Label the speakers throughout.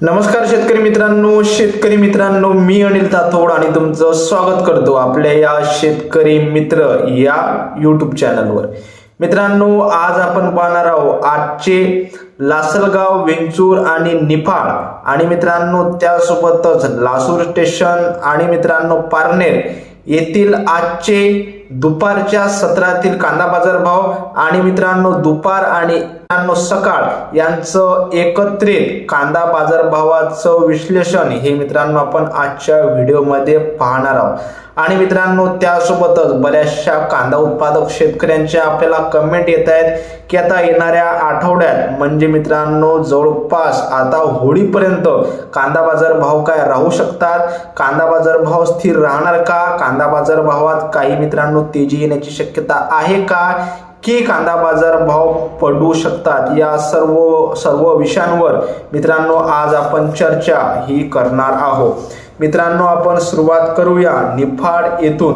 Speaker 1: नमस्कार शेतकरी मित्रांनो शेतकरी मित्रांनो मी अनिल तातोड आणि तुमचं स्वागत करतो आपल्या या शेतकरी मित्र या युट्यूब चॅनलवर मित्रांनो आज आपण पाहणार आहोत आजचे लासलगाव वेंचूर आणि निफाड. आणि मित्रांनो त्यासोबतच लासूर स्टेशन आणि मित्रांनो पारनेर येथील आजचे दुपारच्या सत्रातील कांदा बाजार भाव आणि मित्रांनो दुपार आणि सकाळ यांचं एकत्रित कांदा बाजार भावाचं विश्लेषण हे मित्रांनो आपण आजच्या व्हिडिओमध्ये पाहणार आहोत. आणि मित्रांनो त्यासोबतच बऱ्याचशा कांदा उत्पादक शेतकऱ्यांच्या आपल्याला कमेंट येत आहेत की आता येणाऱ्या आठवड्यात म्हणजे मित्रांनो जवळपास आता होळीपर्यंत कांदा बाजार भाव काय राहू शकतात? कांदा बाजार भाव स्थिर राहणार का? कांदा बाजार भावात काही मित्रांनो तेजी येण्याची शक्यता आहे का? की कांदा बाजार भाव पडू शकतात. या सर्व सर्व विषयांवर मित्रांनो आज आपण चर्चा ही करणार आहोत. मित्रांनो आपण सुरुवात करूया निफाड येथून.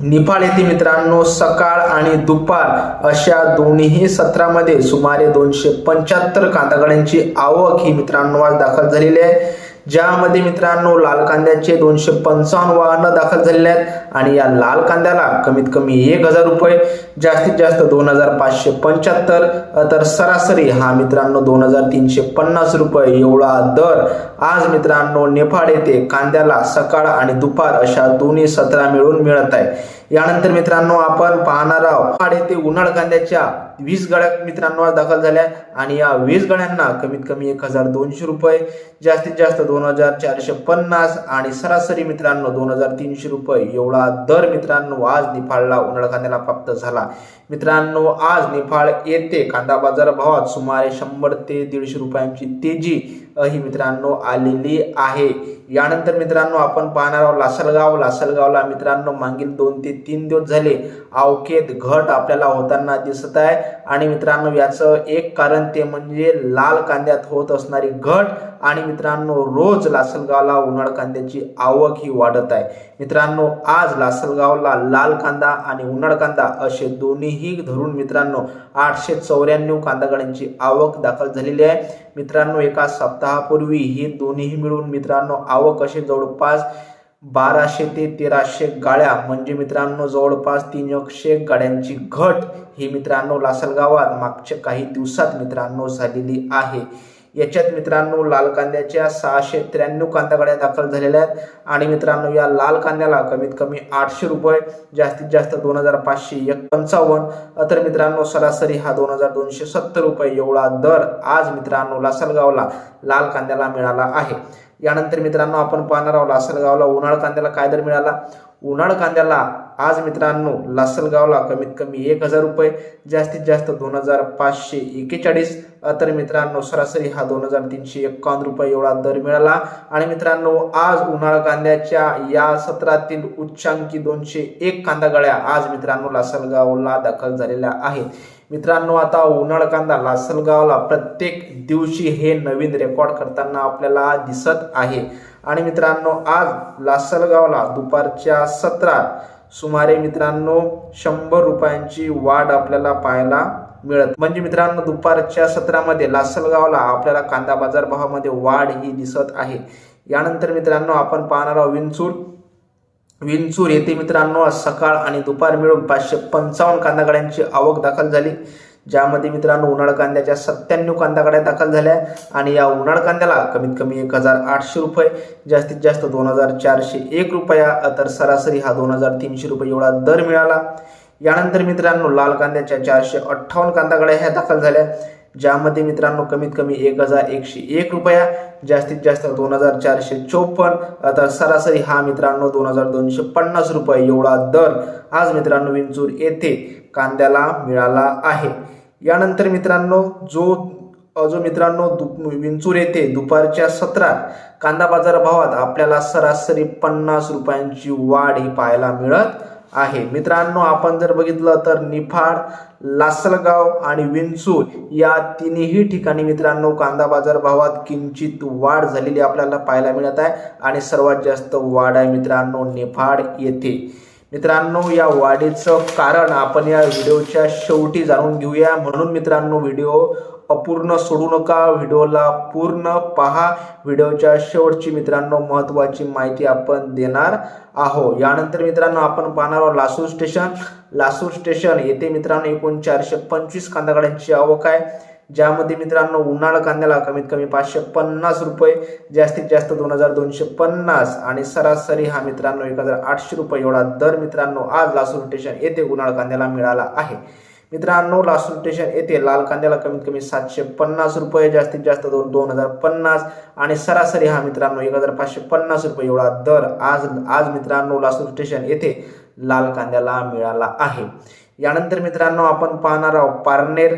Speaker 1: निफाड येथे मित्रांनो सकाळ आणि दुपार अशा दोन्ही सत्रामध्ये सुमारे दोनशे पंच्याहत्तर कांदागड्यांची आवक ही मित्रांनो आज दाखल झालेली आहे. ज्यामध्ये मित्रांनो लाल कांद्याचे दोनशे पंचावन्न वाहनं दाखल झालेले आहेत आणि या लाल कांद्याला कमीत कमी एक हजार रुपये जास्तीत जास्त दोन हजार पाचशे पंच्याहत्तर तर सरासरी हा मित्रांनो दोन हजार तीनशे पन्नास रुपये एवढा दर. आज मित्रांनो नेफाड येथे कांद्याला सकाळ आणि दुपार अशा दोन्ही सत्रा मिळून मिळत आहे. यानंतर मित्रांनो आपण पाहणार आहोत नेफाड येथे उन्हाळ कांद्याच्या वीस गाड्या मित्रांनो दाखल झाल्या आणि या वीस गाड्यांना कमीत कमी एक हजार दोनशे रुपये जास्तीत जास्त दोन हजार चारशे पन्नास आणि सरासरी मित्रांनो दोन हजार तीनशे रुपये एवढा दर मित्रांनो आज निफाळला उन्हाळ कांद्याला प्राप्त झाला. मित्रांनो आज निफाळ येथे कांदा बाजार भावात सुमारे शंभर ते दीडशे रुपयांची तेजी ही मित्रांनो आलेली आहे. यानंतर मित्रांनो आपण पाहणार आहोत लासलगाव. लासलगावला मित्रांनो मागील दोन ते तीन दिवस झाले अवखेत घट आपल्याला होताना दिसत आहे. आणि मित्रांनो याचं एक कारण ते म्हणजे लाल कांद्यात होत असणारी घट आणि मित्रांनो रोज लासलगावला उन्हाळ कांद्याची आवक ही वाढत आहे. मित्रांनो आज लासलगावला लाल कांदा आणि उन्हाळ कांदा असे दोन्हीही धरून मित्रांनो आठशे चौऱ्याण्णव कांदागड्यांची आवक दाखल झालेली आहे. मित्रांनो एका सप्ताहापूर्वी ही दोन्हीही मिळून मित्रांनो आवक असे जवळपास बाराशे ते तेराशे गाड्या म्हणजे मित्रांनो जवळपास तीनशे गाड्यांची घट ही मित्रांनो लासलगावात मागच्या काही दिवसात मित्रांनो झालेली आहे. याच्यात मित्रांनो लाल कांद्याच्या सहाशे त्र्याण्णव कांद्याकडे दाखल झालेल्या आहेत. आणि मित्रांनो या लाल कांद्याला कमीत कमी आठशे रुपये जास्तीत जास्त दोन हजार पाचशे एक पंचावन्न तर मित्रांनो सरासरी हा दोन हजार दोनशे सत्तर रुपये एवढा दर आज मित्रांनो लासलगावला लाल कांद्याला मिळाला आहे. यानंतर मित्रांनो आपण पाहणार आहोत लासलगावला उन्हाळ कांद्याला काय दर मिळाला? उन्हाळ कांद्याला आज मित्रांनो लासलगावला कमीत कमी एक हजार रुपये जास्तीत जास्त दोन हजार पाचशे एकेचाळीस. तर मित्रांनो सरासरी हा दोन हजार तीनशे एकावन्न रुपये एवढा दर मिळाला. आणि मित्रांनो आज उन्हाळा कांद्याच्या या सत्रातील उच्चांकी दोनशे एक कांदा गळ्या आज मित्रांनो लासलगावला दाखल झालेल्या आहेत. मित्रांनो आता उन्हाळ कांदा लासलगावला प्रत्येक दिवशी हे नवीन रेकॉर्ड करताना आपल्याला दिसत आहे. आणि मित्रांनो आज लासलगावला दुपारच्या सत्रात सुमारे मित्रांनो शंभर रुपयांची वाढ आपल्याला पाहायला मिळत. म्हणजे मित्रांनो दुपारच्या सत्रामध्ये लासलगावला आपल्याला कांदा बाजार भावामध्ये वाढ ही दिसत आहे. यानंतर मित्रांनो आपण पाहणार आहोत विंचूर. विंचूर येथे मित्रांनो आज सकाळ आणि दुपार मिळून पाचशे पंचावन्न कांदा गाड्यांची आवक दाखल झाली. ज्यामध्ये मित्रांनो उन्हाळ कांद्याच्या सत्त्याण्णव कांद्याकडे दाखल झाल्या आणि या उन्हाळ कांद्याला कमीत कमी एक हजार आठशे रुपये जास्तीत जास्त दोन हजार चारशे एक रुपया तर सरासरी हा दोन हजार तीनशे रुपये एवढा दर मिळाला. यानंतर मित्रांनो लाल कांद्याच्या चारशे अठ्ठावन्न कांद्याकडे ह्या दाखल झाल्या ज्यामध्ये मित्रांनो कमीत कमी एक हजार एकशे एक रुपया जास्तीत जास्त दोन हजार चारशे चोपन्न तर सरासरी हा मित्रांनो दोन हजार दोनशे पन्नास रुपये एवढा दर आज मित्रांनो विंचूर येथे कांद्याला मिळाला आहे. यानंतर मित्रांनो जो जो मित्रांनो दु विंचूर येथे दुपारच्या सत्रात कांदा बाजार भावात आपल्याला सरासरी पन्नास रुपयांची वाढ ही पाहायला मिळत आहे. मित्रांनो आपण जर बघितलं तर निफाड लासलगाव आणि विंचूर या तिन्ही ठिकाणी मित्रांनो कांदा बाजार भावात किंचित वाढ झालेली आपल्याला पाहायला मिळत आहे. आणि सर्वात जास्त वाढ आहे मित्रांनो निफाड येथे. मित्रांनो या वाढीचं कारण आपण या व्हिडिओच्या शेवटी जाणून घेऊया. म्हणून मित्रांनो व्हिडिओ अपूर्ण सोडू नका. व्हिडिओला पूर्ण पहा. व्हिडिओच्या शेवटची मित्रांनो महत्त्वाची माहिती आपण देणार आहो यानंतर मित्रांनो आपण पाहणार आहोत लासूर स्टेशन. लासूर स्टेशन येथे मित्रांनो एकूण चारशे पंचवीस कांदा गाड्यांची आवक आहे. ज्यामध्ये मित्रांनो उन्हाळा कांद्याला कमीत कमी पाचशे पन्नास रुपये जास्तीत जास्त दोन हजार दोनशे पन्नास आणि सरासरी हा मित्रांनो एक हजार आठशे रुपये एवढा दर मित्रांनो आज लासूर स्टेशन येथे उन्हाळा कांद्याला मिळाला आहे. मित्रांनो लासूर स्टेशन येथे लाल कांद्याला कमीत कमी सातशे पन्नास रुपये जास्तीत जास्त दोन दोन हजार पन्नास आणि सरासरी हा मित्रांनो एक हजार पाचशे पन्नास रुपये एवढा दर आज आज मित्रांनो लासूर स्टेशन येथे लाल कांद्याला मिळाला आहे. यानंतर मित्रांनो आपण पाहणार आहोत पारनेर.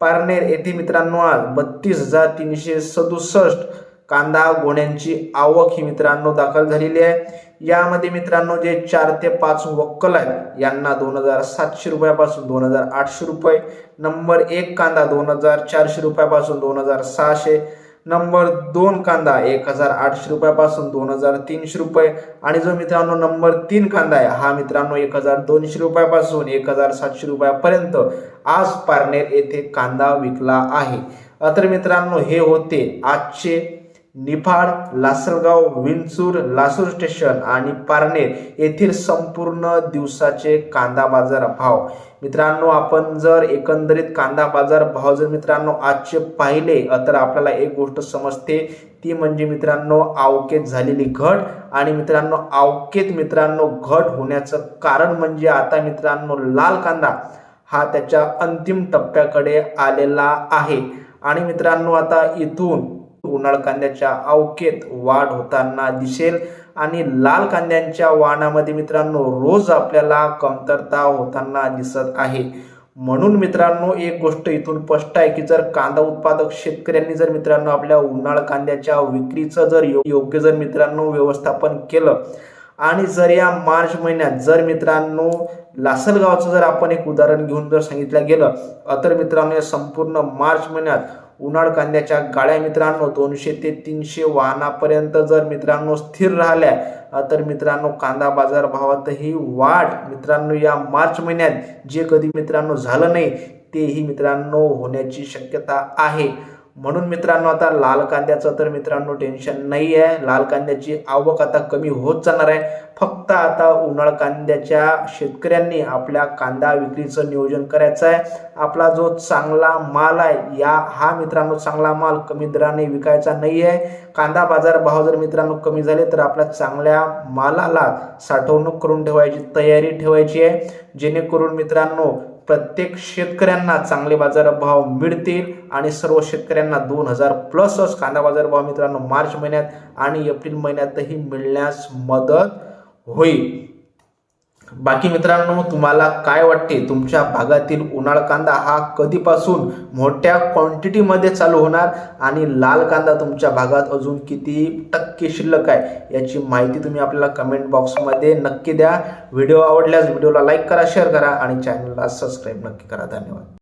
Speaker 1: पारनेर येथे मित्रांनो आज बत्तीस हजार तीनशे सदुसष्ट कांदा गोण्यांची आवक ही मित्रांनो दाखल झालेली आहे. यामध्ये मित्रांनो जे चार ते पाच वक्कल आहेत यांना दोन हजार सातशे रुपयापासून दोन हजार आठशे रुपये. नंबर एक कांदा दोन हजार चारशे रुपयापासून दोन हजार सहाशे. नंबर दोन कांदा एक हजार आठशे रुपयापासून दोन हजार तीनशे रुपये. आणि जो मित्रांनो नंबर तीन कांदा आहे हा मित्रांनो एक हजार दोनशे रुपयापासून एक हजार सातशे रुपयापर्यंत आज पारनेर येथे कांदा विकला आहे. तर मित्रांनो हे होते आजचे निफाड लासलगाव विंचूर लासूर स्टेशन आणि पारनेर येथील संपूर्ण दिवसाचे कांदा बाजार भाव. मित्रांनो आपण जर एकंदरीत कांदा बाजार भाव जर मित्रांनो आजचे पाहिले तर आपल्याला एक गोष्ट समजते. ती म्हणजे मित्रांनो आवकेत झालेली घट. आणि मित्रांनो आवकेत मित्रांनो घट होण्याचं कारण म्हणजे आता मित्रांनो लाल कांदा हा त्याच्या अंतिम टप्प्याकडे आलेला आहे. आणि मित्रांनो आता इथून उन्हाळ कांद्याच्या अवकेत वाढ होताना दिसेल. आणि लाल कांद्यांच्या वाणामध्ये मित्रांनो रोज आपल्याला कमतरता होताना दिसत आहे. म्हणून मित्रांनो एक गोष्ट इथून स्पष्ट आहे की जर कांदा उत्पादक शेतकऱ्यांनी जर मित्रांनो आपल्या उन्हाळ कांद्याच्या विक्रीचं जर योग्य जर मित्रांनो व्यवस्थापन केलं आणि जर या मार्च महिन्यात जर मित्रांनो लासलगावचं जर आपण एक उदाहरण घेऊन जर सांगितलं गेलं तर मित्रांनो या संपूर्ण मार्च महिन्यात उन्हाळ कांद्याच्या गाड्या मित्रांनो दोनशे ते तीनशे वाहनापर्यंत जर मित्रांनो स्थिर राहिल्या तर मित्रांनो कांदा बाजार भावातही वाढ. मित्रांनो या मार्च महिन्यात जे कधी मित्रांनो झालं नाही तेही मित्रांनो होण्याची शक्यता आहे. म्हणून मित्रांनो आता लाल कांद्याचं तर मित्रांनो टेन्शन नाही आहे लाल कांद्याची आवक आता कमी होत जाणार आहे. फक्त आता उन्हाळ कांद्याच्या शेतकऱ्यांनी आपल्या कांदा विक्रीचं नियोजन करायचं आहे. आपला जो चांगला माल आहे या हा मित्रांनो चांगला माल कमी दराने विकायचा नाही आहे कांदा बाजार भाव जर मित्रांनो कमी झाले तर आपल्या चांगल्या मालाला साठवणूक करून ठेवायची तयारी ठेवायची आहे. जेणेकरून मित्रांनो प्रत्येक शेतकऱ्यांना चांगले बाजारभाव मिळतील आणि सर्व शेतकऱ्यांना दोन हजार प्लसच कांदा बाजारभाव मित्रांनो मार्च महिन्यात आणि एप्रिल महिन्यातही मिळण्यास मदत होईल. बाकी मित्रांनो तुम्हाला काय वाटते? तुमच्या भागातील उन्हाळ कांदा हा कधीपासून मोठ्या क्वांटिटीमध्ये चालू होणार? आणि लाल कांदा तुमच्या भागात अजून किती टक्के शिल्लक आहे? याची माहिती तुम्ही आपल्याला कमेंट बॉक्समध्ये नक्की द्या. व्हिडिओ आवडल्यास व्हिडिओला लाईक करा शेअर करा आणि चॅनलला सबस्क्राईब नक्की करा. धन्यवाद.